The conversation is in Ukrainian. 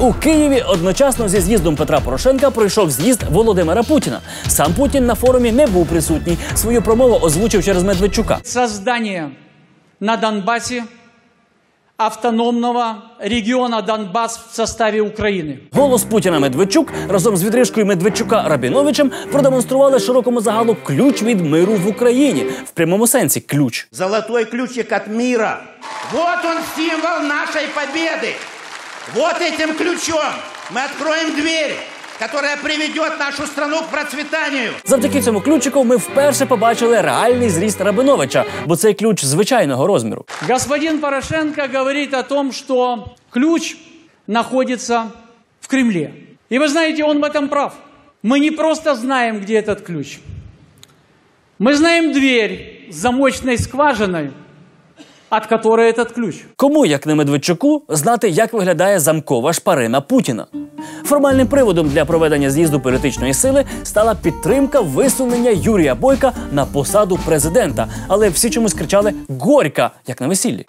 У Києві одночасно зі з'їздом Петра Порошенка пройшов з'їзд Володимира Путіна. Сам Путін на форумі не був присутній. Свою промову озвучив через Медведчука. создание на Донбассе автономного региона Донбасс в составе Украины. Голос Путіна Медведчук разом з відрижкою Медведчука Рабіновичем продемонстрували широкому загалу ключ від миру в Україні в прямому сенсі ключ. Золотой ключик от мира. Вот он символ нашей победы. Вот этим ключом мы откроем дверь, которая приведет нашу страну к процветанию. Завдяки цьому ключику ми вперше побачили реальний зріст Рабиновича, бо цей ключ звичайного розміру. Господин Порошенко говорит о том, что ключ находится в Кремле. И вы знаете, он в этом прав. Мы не просто знаем, где этот ключ. Мы знаем дверь с замочной скважиной, от которой этот ключ. Кому, як не Медведчуку, знати, як виглядає замкова шпарина Путіна? Формальним приводом для проведення з'їзду політичної сили стала підтримка висунення Юрія Бойка на посаду президента. Але всі чомусь кричали Горька, як на весіллі.